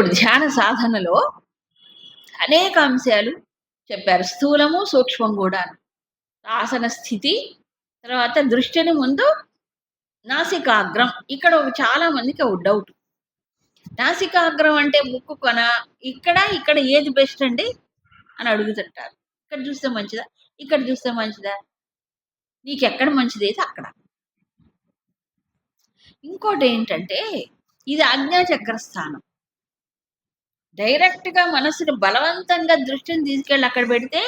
ఇప్పుడు ధ్యాన సాధనలో అనేక అంశాలు చెప్పారు. స్థూలము సూక్ష్మం కూడా ఆసన స్థితి తర్వాత దృష్టిని ముందు నాసికాగ్రం. ఇక్కడ ఒక చాలా మందికి ఒక డౌట్ నాసికాగ్రం అంటే ముక్కు కొన ఇక్కడ ఇక్కడ ఏది బెస్ట్ అండి? అని అడుగుతుంటారు. ఇక్కడ చూస్తే మంచిదా? ఇక్కడ చూస్తే మంచిదా? నీకు ఎక్కడ మంచిది అయితే అక్కడ. ఇంకోటి ఏంటంటే ఇది ఆజ్ఞాచక్ర స్థానం. డైరెక్ట్గా మనసుని బలవంతంగా దృష్టిని తీసుకెళ్ళి అక్కడ పెడితే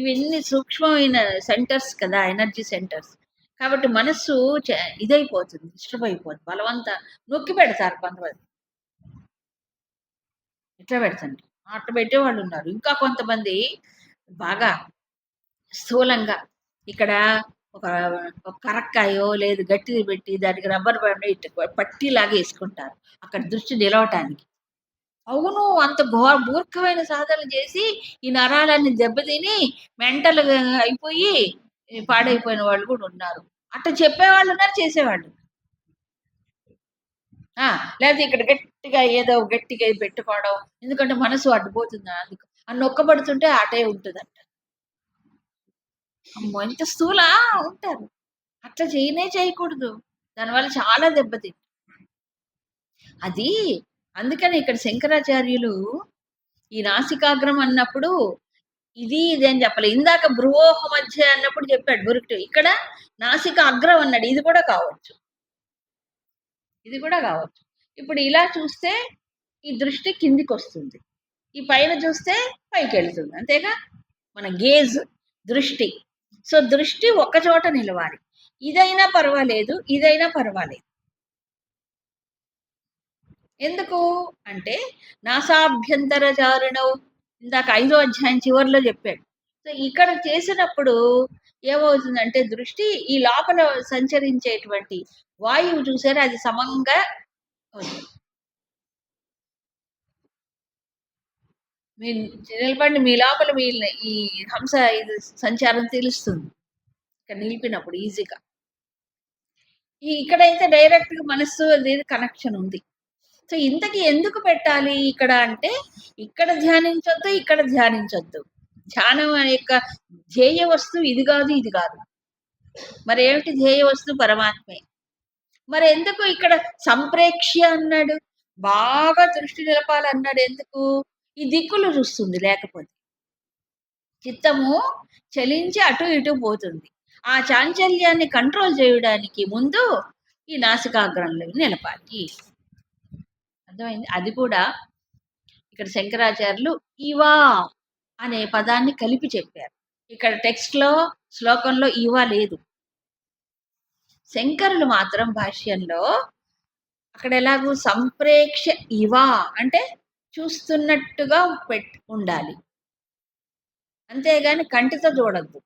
ఇవన్నీ సూక్ష్మమైన సెంటర్స్ కదా ఎనర్జీ సెంటర్స్. కాబట్టి మనస్సు ఇదైపోతుంది డిస్టర్బ్ అయిపోతుంది బలవంత నొక్కి పెడతారు కొంతమంది. ఇట్లా పెడతండి అట్లా పెట్టే వాళ్ళు ఉన్నారు. ఇంకా కొంతమంది బాగా స్థూలంగా ఇక్కడ ఒక కరక్కాయో లేదు గట్టిది పెట్టి దానికి రబ్బర్ బ్యాండ్ ఇట్లా పట్టిలాగా వేసుకుంటారు. అక్కడ దృష్టి నిలవటానికి. అవును అంత ఘోర మూర్ఖమైన సాధన చేసి ఈ నరాలన్నీ దెబ్బతిని మెంటల్ అయిపోయి పాడైపోయిన వాళ్ళు కూడా ఉన్నారు. అట్ట చెప్పేవాళ్ళు ఉన్నారు చేసేవాళ్ళు. ఆ, లేకపోతే ఇక్కడ గట్టిగా ఏదో గట్టిగా పెట్టుకోవడం ఎందుకంటే మనసు అడ్డుపోతుంది అందుకు. ఆ నొక్కబడుతుంటే అటే ఉంటుందంట. అమ్మో ఇంత స్థూల ఉంటారు. అట్లా చేయనే చేయకూడదు. దానివల్ల చాలా దెబ్బతింది అది అందుకని ఇక్కడ శంకరాచార్యులు ఈ నాసికాగ్రం అన్నప్పుడు ఇది ఇది అని చెప్పలే. ఇందాక భ్రువోహ మధ్య అన్నప్పుడు చెప్పాడు బురుకుడు. ఇక్కడ నాసిక అగ్రం అన్నాడు. ఇది కూడా కావచ్చు. ఇది కూడా కావచ్చు. ఇప్పుడు ఇలా చూస్తే ఈ దృష్టి కిందికి వస్తుంది ఈ పైన చూస్తే పైకి వెళ్తుంది అంతేగా? మన గేజ్ దృష్టి. సో దృష్టి ఒక చోట నిలవాలి. ఇదైనా పర్వాలేదు ఇదైనా పర్వాలేదు. ఎందుకు? అంటే నాసాభ్యంతర చారుణవు ఇందాక ఐదో అధ్యాయం చివరిలో చెప్పాడు. సో ఇక్కడ చేసినప్పుడు ఏమవుతుందంటే దృష్టి ఈ లోపల సంచరించేటువంటి వాయువు చూసారా? అది సమంగా ఉంది. మీ నిలబడి మీ లోపల మీ ఈ హంస ఇది సంచారం తెలుస్తుంది. ఇక్కడ నిలిపినప్పుడు ఈజీగా. ఈ ఇక్కడైతే డైరెక్ట్గా మనస్సు అనేది కనెక్షన్ ఉంది. సో ఇంతకి ఎందుకు పెట్టాలి ఇక్కడ అంటే ఇక్కడ ధ్యానించొద్దు ఇక్కడ ధ్యానించొద్దు. ధ్యానం అనే యొక్క ధ్యేయ వస్తువు ఇది కాదు ఇది కాదు. మరి ఏమిటి ధ్యేయ వస్తువు? పరమాత్మే. మరి ఎందుకు ఇక్కడ సంప్రేక్ష్య అన్నాడు? బాగా దృష్టి నిలపాలన్నాడు ఎందుకు? ఈ దిక్కులు చూస్తుంది లేకపోతే. చిత్తము చలించి అటు ఇటు పోతుంది. ఆ చాంచల్యాన్ని కంట్రోల్ చేయడానికి ముందు ఈ నాసికాగ్రంలో నిలపాలి. అర్థమైంది? అది కూడా ఇక్కడ శంకరాచార్యులు ఇవా అనే పదాన్ని కలిపి చెప్పారు. ఇక్కడ టెక్స్ట్లో శ్లోకంలో ఇవా లేదు. శంకరులు మాత్రం భాష్యంలో అక్కడ ఎలాగూ సంప్రేక్ష ఇవా అంటే చూస్తున్నట్టుగా పెట్ ఉండాలి. అంతేగాని కంటితో చూడద్దు.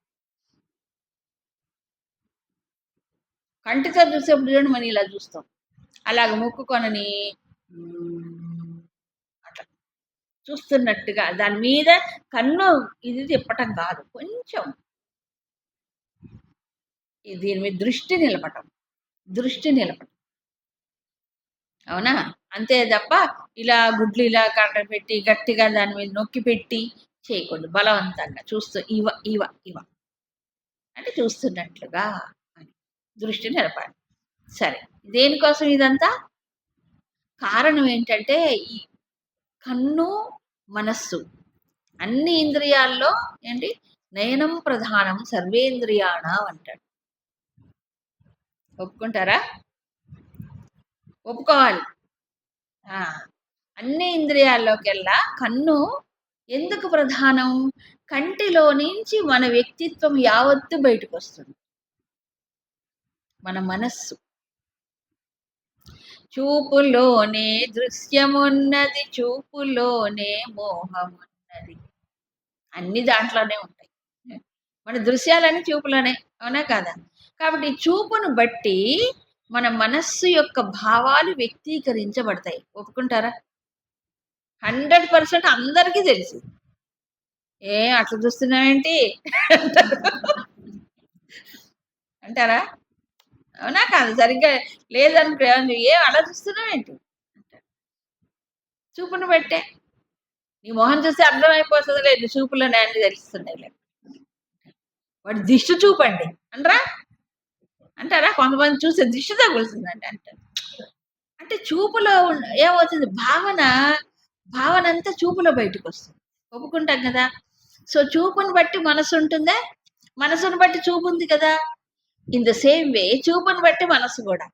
కంటితో చూసేప్పుడు చూడండి మనం ఇలా చూస్తాం. అలాగ ముక్కుకొనని అట్లా. చూస్తున్నట్టుగా దాని మీద కన్ను ఇది తిప్పటం కాదు. కొంచెం. దీని మీద దృష్టి నిలపటం. దృష్టి నిలపటం. అవునా? అంతే తప్ప ఇలా గుడ్లు ఇలా కట్ట పెట్టి గట్టిగా దాని మీద నొక్కి పెట్టి చేయకూడదు. బలవంతంగా చూస్తూ ఇవ ఇవ ఇవ. అంటే చూస్తున్నట్లుగా అని. దృష్టి నిలపాలి. సరే. దేనికోసం ఇదంతా? కారణం ఏంటంటే ఈ కన్ను మనస్సు అన్ని ఇంద్రియాల్లో ఏంటి? నయనం ప్రధానం సర్వేంద్రియాణం అంటాడు ఒప్పుకుంటారా? ఒప్పుకోవాలి. అన్ని ఇంద్రియాల్లోకెల్లా కన్ను ఎందుకు ప్రధానం? కంటిలో నుంచి మన వ్యక్తిత్వం యావత్తు బయటకు వస్తుంది మన మనస్సు. చూపులోనే దృశ్యమున్నది చూపులోనే మోహమున్నది. అన్ని దాంట్లోనే ఉంటాయి. మన దృశ్యాలన్నీ చూపులోనే అవునా కాదా? కాబట్టి చూపును బట్టి మన మనస్సు యొక్క భావాలు వ్యక్తీకరించబడతాయి. ఒప్పుకుంటారా? హండ్రెడ్ పర్సెంట్ అందరికీ తెలుసు. ఏ అట్లా చూస్తున్నావేంటి? అంటారా? అవునా కాదు సరిగ్గా లేదని ఏం అలా చూస్తున్నావేంటి అంటారు చూపును బట్టే. నీ మొహం చూస్తే అర్థమైపోతుంది లేదు చూపులో నేను తెలుస్తున్నాయి లేదు వాడు దిష్టి చూపండి. అనరా? అంటారా? కొంతమంది చూసే దిష్టి తగులుతుందండి అంటారు అంటే చూపులో ఏమవుతుంది? భావన భావన అంతా చూపులో బయటకు వస్తుంది ఒప్పుకుంటాం కదా. సో చూపుని బట్టి మనసు ఉంటుందా? మనసును బట్టి చూపు ఉంది కదా. ఇన్ ద సేమ్ వే చూపును బట్టి మనసు కూడా.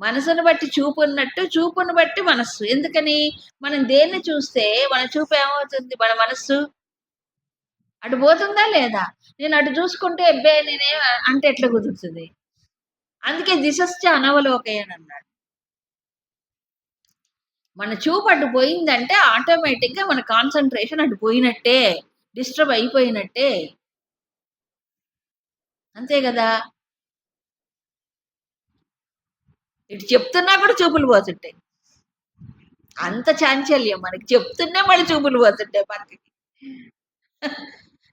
మనసును బట్టి చూపు ఉన్నట్టు చూపును బట్టి మనస్సు. ఎందుకని? మనం దేన్ని చూస్తే మన చూపు ఏమవుతుంది? మన మనస్సు? అటు పోతుందా లేదా? నేను అటు చూసుకుంటే అబ్బే నేనే అంటే ఎట్లా కుదురుతుంది? అందుకే దిశశ్చ అనవలోకయ్యని అన్నాడు. మన చూపు అటు పోయిందంటే ఆటోమేటిక్గా మన కాన్సన్ట్రేషన్ అటు పోయినట్టే డిస్టర్బ్ అయిపోయినట్టే. అంతే కదా? ఇటు చెప్తున్నా కూడా చూపులు పోతుంటాయి. అంత చాంచల్యం మనకి. చెప్తున్నా మళ్ళీ చూపులు పోతుంటాయి పక్కకి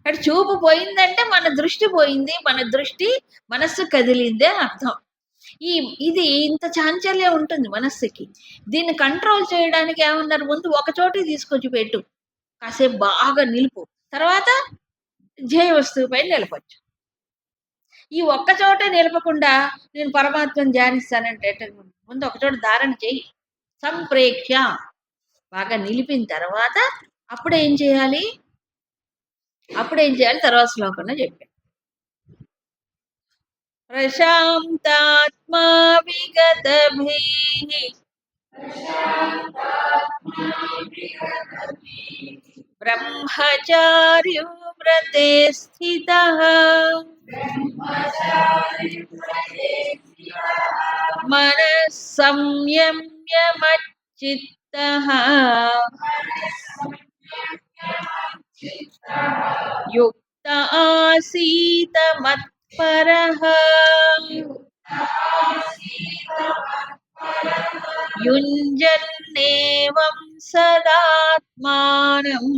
అటు చూపు పోయిందంటే మన దృష్టి పోయింది మన దృష్టి మనస్సు కదిలిందే అని అర్థం. ఈ ఇది ఇంత చాంచల్యం ఉంటుంది మనస్సుకి. దీన్ని కంట్రోల్ చేయడానికి ఏమన్నారు? ముందు ఒక చోటికి తీసుకొచ్చి పెట్టు. కాసేపు బాగా నిలుపు. తర్వాత జయ వస్తువు పైన నిలపచ్చు ఈ ఒక్క చోటే నిలపకుండా నేను పరమాత్మను ధ్యానిస్తానంటే ముందు? ఒకచోట ధారణ చేయి. సంప్రేక్ష బాగా నిలిపిన తర్వాత అప్పుడు ఏం చేయాలి? అప్పుడు ఏం చేయాలి? తర్వాత శ్లోకంలో చెప్పాను. ప్రశాంతాత్మా విగతభీ బ్రహ్మచార్య వ్రతే స్థిత మనః సంయమ్యమచ్చిత్త యుక్త ఆసీత మత్పరః యుంజన్నేవం சதாத்மானம்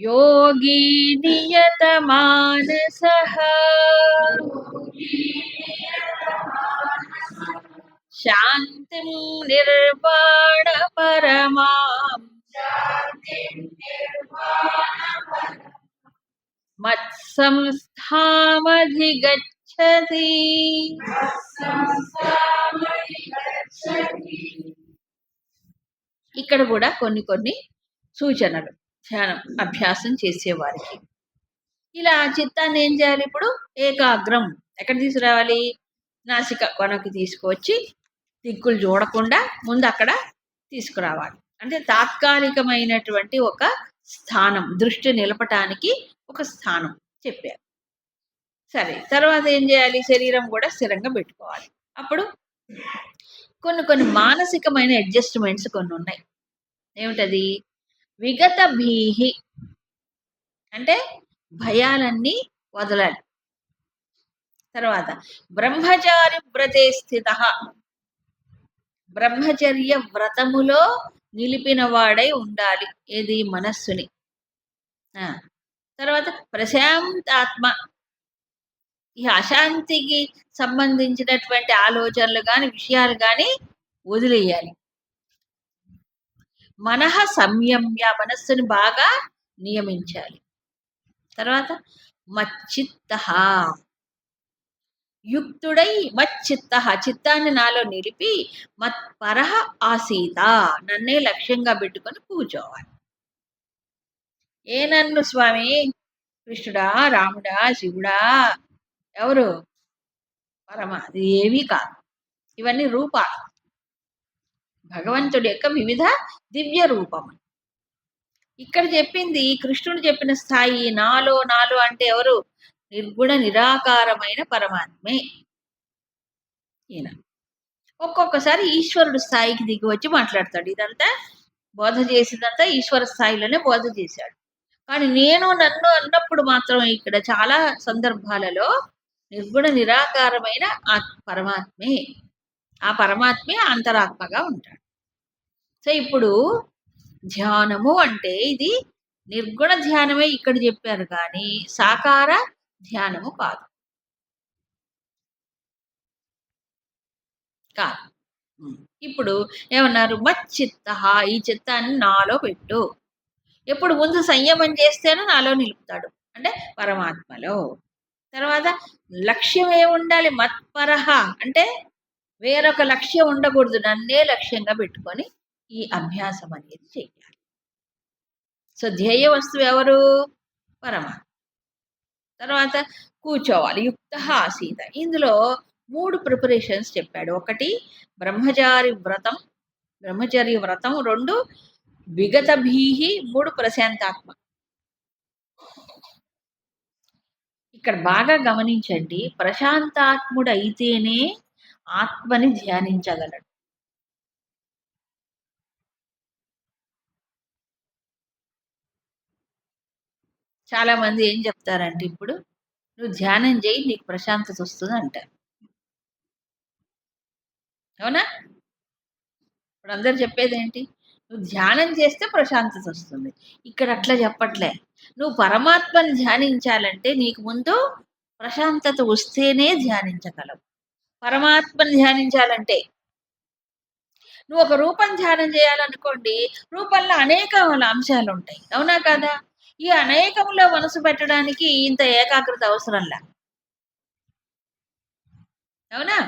योगी नियतमानसः शान्तिं निर्वाणपरमाम् मत्संस्थामधिगच्छ మత్సంస్థామధిగచ్చతి ఇక్కడ కూడా కొన్ని కొన్ని సూచనలు ధ్యానం అభ్యాసం చేసేవారికి. ఇలా చిత్తాన్ని ఏం చేయాలి ఇప్పుడు? ఏకాగ్రం. ఎక్కడ తీసుకురావాలి? నాసిక కొనకి తీసుకువచ్చి దిక్కులు చూడకుండా ముందు అక్కడ తీసుకురావాలి. అంటే తాత్కాలికమైనటువంటి ఒక స్థానం దృష్టి నిలపటానికి ఒక స్థానం చెప్పారు. సరే తర్వాత ఏం చేయాలి? శరీరం కూడా స్థిరంగా పెట్టుకోవాలి. అప్పుడు కొన్ని కొన్ని మానసికమైన అడ్జస్ట్మెంట్స్ కొన్ని ఉన్నాయి. ఏమిటది? విగత భీహి అంటే భయాలన్నీ వదలాలి. తర్వాత బ్రహ్మచారి వ్రతే స్థిత. బ్రహ్మచర్య వ్రతములో నిలిపిన వాడై ఉండాలి. ఏది? మనస్సుని. తర్వాత ప్రశాంతాత్మ. ఈ అశాంతికి సంబంధించినటువంటి ఆలోచనలు కానీ విషయాలు కానీ వదిలేయాలి. మనహ సంయమ్య మనస్సుని బాగా నియమించాలి. తర్వాత మచ్చిత్త. యుక్తుడై మచ్చిత్త. చిత్తాన్ని నాలో నిలిపి మత్ పరహ ఆసీత. నన్నే లక్ష్యంగా పెట్టుకొని కూర్చోవాలి. ఏ నన్ను స్వామి? కృష్ణుడా రాముడా శివుడా ఎవరు? పరమ అది ఏమీ కాదు. ఇవన్నీ రూపాలు. భగవంతుడి యొక్క వివిధ దివ్య రూపం ఇక్కడ చెప్పింది కృష్ణుడు చెప్పిన స్థాయి నాలో నాలో అంటే ఎవరు? నిర్గుణ నిరాకారమైన పరమాత్మే. ఈయన. ఒక్కొక్కసారి ఈశ్వరుడు స్థాయికి దిగి వచ్చి మాట్లాడతాడు. ఇదంతా బోధ చేసిందంతా ఈశ్వర స్థాయిలోనే బోధ చేశాడు. కానీ నేను నన్ను అన్నప్పుడు మాత్రం ఇక్కడ చాలా సందర్భాలలో నిర్గుణ నిరాకారమైన ఆ పరమాత్మే. ఆ పరమాత్మే అంతరాత్మగా ఉంటాడు. సో ఇప్పుడు ధ్యానము అంటే ఇది నిర్గుణ ధ్యానమే ఇక్కడ చెప్పారు కానీ సాకార ధ్యానము కాదు. కాదు. ఇప్పుడు ఏమన్నారు? మచ్చిత్త ఈ చిత్తాన్ని నాలో పెట్టు. ఎప్పుడు ముందు సంయమం చేస్తేనే నాలో నిలుపుతాడు. అంటే పరమాత్మలో. తర్వాత లక్ష్యం ఉండాలి మత్పరహ. అంటే వేరొక లక్ష్యం ఉండకూడదు నన్నే లక్ష్యంగా పెట్టుకొని ఈ అభ్యాసం అనేది చేయాలి. సో ధ్యేయ వస్తువు ఎవరు? పరమా. తర్వాత కూర్చోవాలి యుక్త ఆసీత. ఇందులో మూడు ప్రిపరేషన్స్ చెప్పాడు. ఒకటి బ్రహ్మచారి వ్రతం బ్రహ్మచర్య వ్రతం. రెండు విగత భీహి మూడు ప్రశాంతాత్మ. ఇక్కడ బాగా గమనించండి. ప్రశాంతాత్ముడు అయితేనే ఆత్మని ధ్యానించగలడు. చాలా మంది ఏం చెప్తారంటే ఇప్పుడు నువ్వు ధ్యానం చేయి నీకు ప్రశాంతత వస్తుంది అంటారు. అవునా? ఇప్పుడు అందరు చెప్పేది ఏంటి నువ్వు ధ్యానం చేస్తే ప్రశాంతత వస్తుంది. ఇక్కడ అట్లా చెప్పట్లే. నువ్వు పరమాత్మని ధ్యానించాలంటే నీకు ముందు ప్రశాంతత వస్తేనే ధ్యానించగలవు. పరమాత్మని ధ్యానించాలంటే నువ్వు ఒక రూపం ధ్యానం చేయాలనుకోండి రూపంలో అనేక అంశాలు ఉంటాయి. అవునా కదా? ఈ అనేకంలో మనసు పెట్టడానికి ఇంత ఏకాగ్రత అవసరంలా అవునా?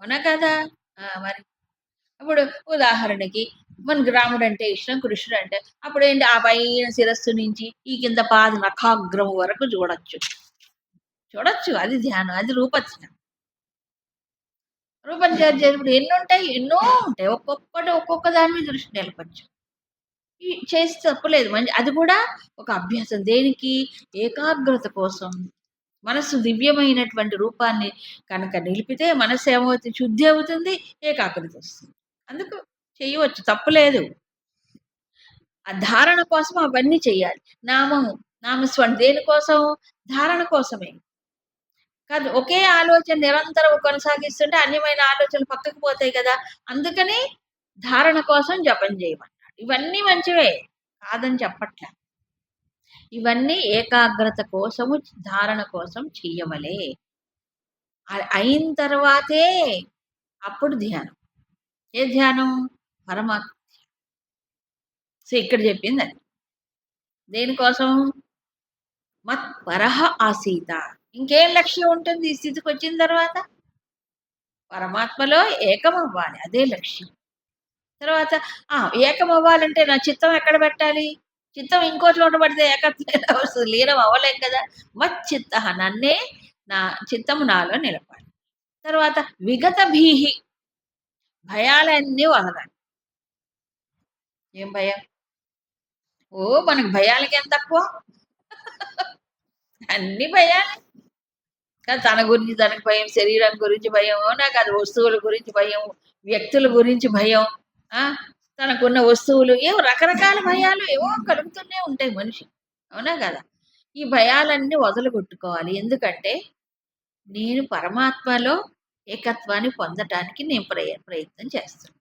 అవునా కదా? మరి ఇప్పుడు ఉదాహరణకి మనకు రాముడు అంటే ఇష్టం కృష్ణుడు అంటే అప్పుడు ఏంటి? ఆ పైన శిరస్సు నుంచి ఈ కింద పాద నఖాగ్రము వరకు చూడొచ్చు. చూడొచ్చు. అది ధ్యానం. అది రూపధ్యానం. రూపధ్యానం చేసినప్పుడు ఎన్ని ఉంటాయి ఎన్నో ఉంటాయి. ఒక్కొక్కటి ఒక్కొక్క దాని మీద దృష్టి నిలపచ్చు. ఈ చేసి తప్పలేదు. మంచి అది కూడా ఒక అభ్యాసం. దేనికి? ఏకాగ్రత కోసం. మనస్సు దివ్యమైనటువంటి రూపాన్ని కనుక నిలిపితే మనస్సు ఏమవుతుంది? శుద్ధి అవుతుంది ఏకాగ్రత వస్తుంది. అందుకు చేయవచ్చు తప్పులేదు ఆ ధారణ కోసం అవన్నీ చేయాలి. నామము నామస్వరం దేనికోసం? ధారణ కోసమే. కాదు ఒకే ఆలోచన నిరంతరం కొనసాగిస్తుంటే అన్యమైన ఆలోచనలు పక్కకు పోతాయి కదా. అందుకని ధారణ కోసం జపం చేయమన్నాడు ఇవన్నీ మంచివే కాదని చెప్పట్లే. ఇవన్నీ ఏకాగ్రత కోసము ధారణ కోసం చెయ్యవలే అయిన తర్వాతే అప్పుడు ధ్యానం. ఏ ధ్యానం? పరమాత్మ సో ఇక్కడ చెప్పింది అది. దేనికోసం? మత్ పరహ ఆసీత. ఇంకేం లక్ష్యం ఉంటుంది ఈ స్థితికి వచ్చిన తర్వాత? పరమాత్మలో ఏకమవ్వాలి అదే లక్ష్యం. తర్వాత ఆ ఏకం అవ్వాలంటే నా చిత్తం ఎక్కడ పెట్టాలి? చిత్తం ఇంకో చోట పడితే ఏకత్వం వస్తుంది? లీనం అవ్వలేం కదా? మత్ చిత్త నన్నే నా చిత్తము నాలో నిలపాలి. తర్వాత విగత భీహి. భయాలన్నీ వదలాలి ఏం భయం? ఓ మనకు భయాలకి ఎంత తక్కువ? అన్ని భయాలే. కానీ తన గురించి తనకు భయం శరీరం గురించి భయం నాకు అది వస్తువుల గురించి భయం వ్యక్తుల గురించి భయం తనకున్న వస్తువులు ఏవో రకరకాల భయాలు ఏవో కలుగుతూనే ఉంటాయి మనిషి. అవునా కదా? ఈ భయాలన్నీ వదలగొట్టుకోవాలి. ఎందుకంటే నేను పరమాత్మలో ఏకత్వాన్ని పొందటానికి నేను ప్రయ ప్రయత్నం చేస్తాను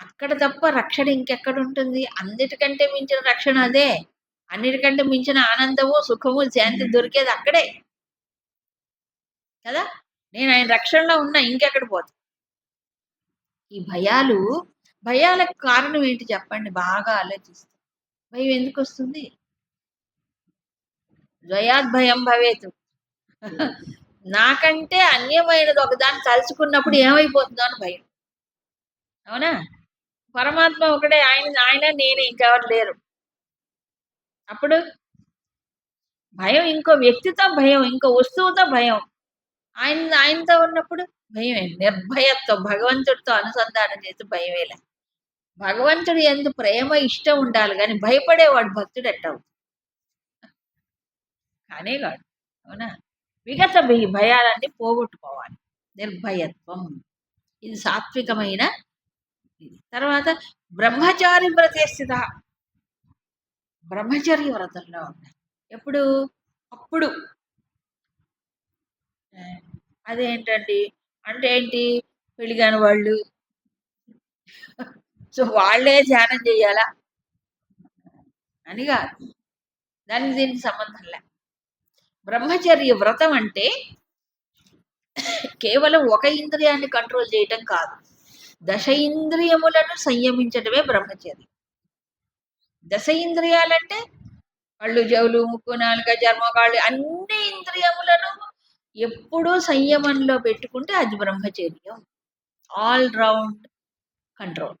అక్కడ తప్ప రక్షణ ఇంకెక్కడ ఉంటుంది అన్నిటికంటే మించిన రక్షణ అదే. అన్నిటికంటే మించిన ఆనందము సుఖము శాంతి దొరికేది అక్కడే. కదా? నేను ఆయన రక్షణలో ఉన్నా ఇంకెక్కడ పోతా? ఈ భయాలు భయాలకు కారణం ఏంటి చెప్పండి? బాగా ఆలోచిస్తే. భయం ఎందుకు వస్తుంది? ద్వయాద్ భయం భవేతు. నాకంటే అన్యమైనది ఒకదాన్ని తలుచుకున్నప్పుడు ఏమైపోతుందో అని భయం. అవునా? పరమాత్మ ఒకటే ఆయన ఆయన నేను ఇంకెవరు లేరు. అప్పుడు భయం ఇంకో వ్యక్తితో భయం ఇంకో వస్తువుతో భయం. ఆయన ఆయనతో ఉన్నప్పుడు భయమే నిర్భయత్వం భగవంతుడితో అనుసంధానం చేసి భయమేలా భగవంతుడు ఎందు ప్రేమ ఇష్టం ఉండాలి కానీ భయపడేవాడు భక్తుడు ఎట్టవు కానే కాదు అవునా? విగత భయాలన్నీ పోగొట్టుకోవాలి. నిర్భయత్వం. ఇది సాత్వికమైన ఇది. తర్వాత బ్రహ్మచారి ప్రతిష్ఠిత బ్రహ్మచర్య వ్రతంలో ఉన్నాయి ఎప్పుడు? అప్పుడు. అదేంటండి? అంటే ఏంటి? పెళ్ళిగాని వాళ్ళు. సో వాళ్ళే ధ్యానం చేయాలా? అని కాదు. దానికి దీనికి సంబంధం లే. బ్రహ్మచర్య వ్రతం అంటే కేవలం ఒక ఇంద్రియాన్ని కంట్రోల్ చేయటం కాదు. దశ ఇంద్రియములను సంయమించడమే బ్రహ్మచర్యం. దశ ఇంద్రియాలంటే కళ్ళు చెవులు ముక్కు నాలుక చర్మకాళ్ళు అన్ని ఇంద్రియములను ఎప్పుడూ సంయమంలో పెట్టుకుంటే అది బ్రహ్మచర్యం. All round control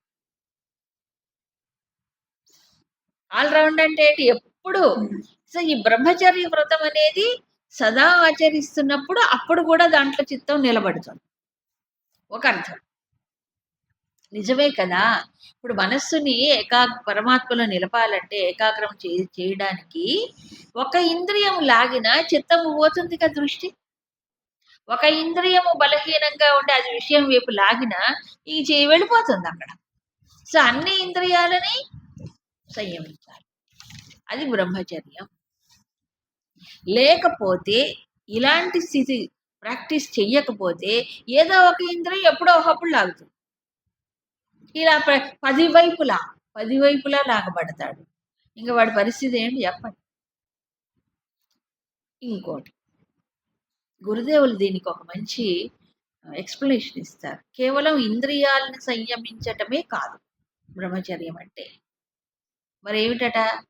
all round అంటే ఏంటి? ఎప్పుడు సో ఈ బ్రహ్మచర్య వ్రతం అనేది సదా ఆచరిస్తున్నప్పుడు అప్పుడు కూడా దాంట్లో చిత్తం నిలబడుతుంది. ఒక అర్థం. నిజమే కదా? ఇప్పుడు మనస్సుని ఏకా పరమాత్మలో నిలపాలంటే ఏకాగ్రం చే చేయడానికి ఒక ఇంద్రియం లాగిన చిత్తము పోతుంది కదా దృష్టి? ఒక ఇంద్రియము బలహీనంగా ఉండే అది విషయం వైపు లాగిన ఈ చేయి వెళ్ళిపోతుంది అక్కడ. సో అన్ని ఇంద్రియాలని సంయమించాలి. అది బ్రహ్మచర్యం. లేకపోతే ఇలాంటి స్థితి ప్రాక్టీస్ చెయ్యకపోతే ఏదో ఒక ఇంద్రియం ఎప్పుడో ఒకప్పుడు లాగుతుంది. ఇలా ప- పది వైపులా పది వైపులా లాగబడతాడు. ఇంకా వాడి పరిస్థితి ఏంటి చెప్పండి. ఇంకోటి గురుదేవులు దీనికి ఒక మంచి ఎక్స్ప్లెనేషన్ ఇస్తారు. కేవలం ఇంద్రియాలను సంయమించటమే కాదు బ్రహ్మచర్యం అంటే మరి ఏమిటట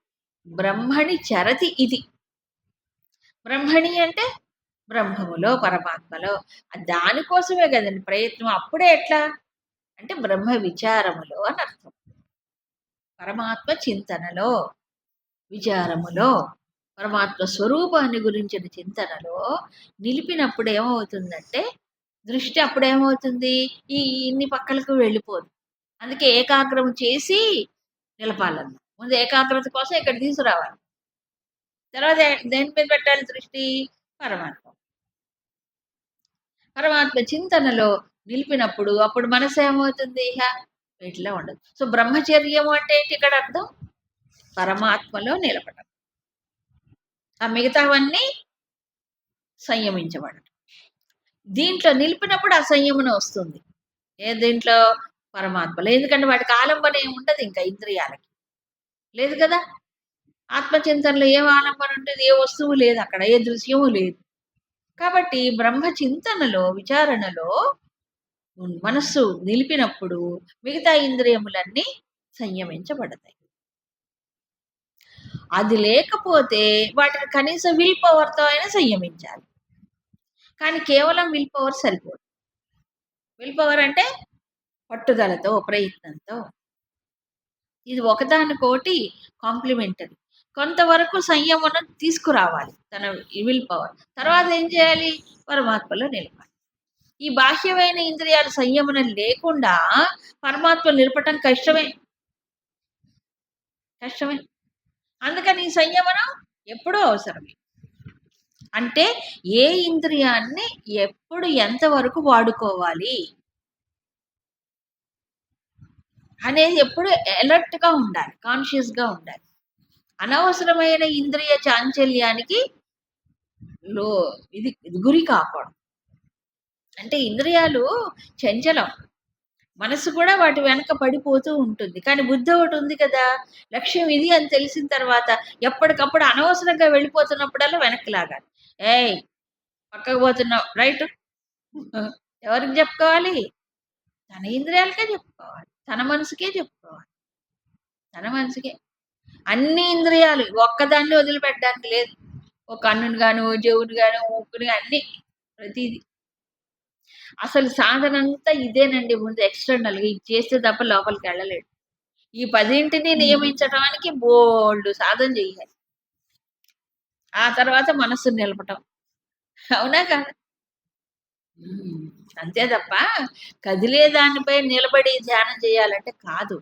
బ్రహ్మణి చరతి ఇది. బ్రహ్మణి అంటే బ్రహ్మములో పరమాత్మలో. దానికోసమే కదండి ప్రయత్నం. అప్పుడే ఎట్లా? అంటే బ్రహ్మ విచారములో అని అర్థం. పరమాత్మ చింతనలో విచారములో పరమాత్మ స్వరూపాన్ని గురించిన చింతనలో నిలిపినప్పుడు ఏమవుతుందంటే దృష్టి అప్పుడు ఏమవుతుంది? ఈ ఇన్ని పక్కలకు వెళ్ళిపోదు. అందుకే ఏకాగ్రం చేసి నిలపాలన్న ముందు ఏకాగ్రత కోసం ఇక్కడ తీసుకురావాలి. తర్వాత దేని మీద పెట్టాలి దృష్టి పరమాత్మ. పరమాత్మ చింతనలో నిలిపినప్పుడు అప్పుడు మనసు ఏమవుతుంది? ఇహ వీటిలో ఉండదు. సో బ్రహ్మచర్యము అంటే ఏంటి ఇక్కడ అర్థం? పరమాత్మలో నిలబడడం ఆ మిగతావన్నీ సంయమించబడడం దీంట్లో నిలిపినప్పుడు ఆ సంయమనం వస్తుంది. ఏ దీంట్లో? పరమాత్మలో. ఎందుకంటే వాటికి ఆలంబన ఏమి ఉండదు ఇంకా ఇంద్రియాలకి. లేదు కదా? ఆత్మచింతనలో ఏం ఆలంబన ఉంటుంది ఏ వస్తువు లేదు అక్కడ ఏ దృశ్యము లేదు. కాబట్టి బ్రహ్మ చింతనలో విచారణలో మనస్సు నిలిపినప్పుడు మిగతా ఇంద్రియములన్నీ సంయమించబడతాయి. అది లేకపోతే వాటిని కనీసం విల్ పవర్తో అయినా సంయమించాలి. కానీ కేవలం విల్ పవర్ సరిపోదు. విల్ పవర్ అంటే పట్టుదలతో ప్రయత్నంతో. ఇది ఒకదానికోటి కాంప్లిమెంటరీ. కొంతవరకు సంయమనం తీసుకురావాలి. తన విల్ పవర్ తర్వాత ఏం చేయాలి? పరమాత్మలో నిలపాలి. ఈ బాహ్యమైన ఇంద్రియాల సంయమనం లేకుండా పరమాత్మ నిలపటం కష్టమే. కష్టమే. అందుకని ఈ సంయమనం ఎప్పుడూ అవసరమే. అంటే ఏ ఇంద్రియాన్ని ఎప్పుడు ఎంతవరకు వాడుకోవాలి? అనేది ఎప్పుడు అలర్ట్గా ఉండాలి. కాన్షియస్గా ఉండాలి. అనవసరమైన ఇంద్రియ చాంచల్యానికి లో ఇది ఇది గురి కాకూడదు. అంటే ఇంద్రియాలు చంచలం. మనసు కూడా వాటి వెనక పడిపోతూ ఉంటుంది. కానీ బుద్ధి ఒకటి ఉంది కదా లక్ష్యం ఇది అని తెలిసిన తర్వాత ఎప్పటికప్పుడు అనవసరంగా వెళ్ళిపోతున్నప్పుడల్లా వెనక్కి లాగాలి. ఏయ్ పక్కకు పోతున్నావు రైట్? ఎవరికి చెప్పుకోవాలి? తన ఇంద్రియాలకే చెప్పుకోవాలి. తన మనసుకే చెప్పుకోవాలి. తన మనసుకే. అన్ని ఇంద్రియాలు ఒక్కదాన్ని వదిలిపెట్టడానికి లేదు. ఒక కన్నుని గాను ఓ చెవుని గాను ముక్కుని అన్ని ప్రతిదీ. అసలు సాధన అంతా ఇదేనండి ముందు ఎక్స్టర్నల్గా ఇది చేస్తే తప్ప లోపలికి వెళ్ళలేడు. ఈ పదింటిని నియమించడానికి బోల్డ్ సాధన చేయాలి. ఆ తర్వాత మనస్సును నిలపటం. అవునా కాదా? అంతే తప్ప కదిలే దానిపై నిలబడి ధ్యానం చేయాలంటే కాదు.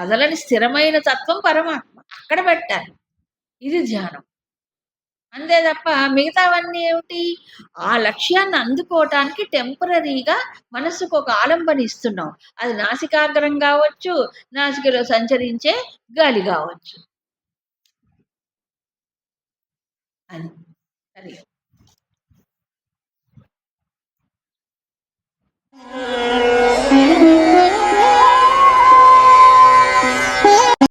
కదలని స్థిరమైన తత్వం పరమాత్మ. అక్కడ పెట్టాలి. ఇది ధ్యానం. అంతే తప్ప మిగతావన్నీ ఏమిటి? ఆ లక్ష్యాన్ని అందుకోవటానికి టెంపరీగా మనస్సుకు ఒక ఆలంబన ఇస్తున్నాం. అది నాసికాగ్రం కావచ్చు నాసికలో సంచరించే గాలి కావచ్చు. అని సరే. Thank.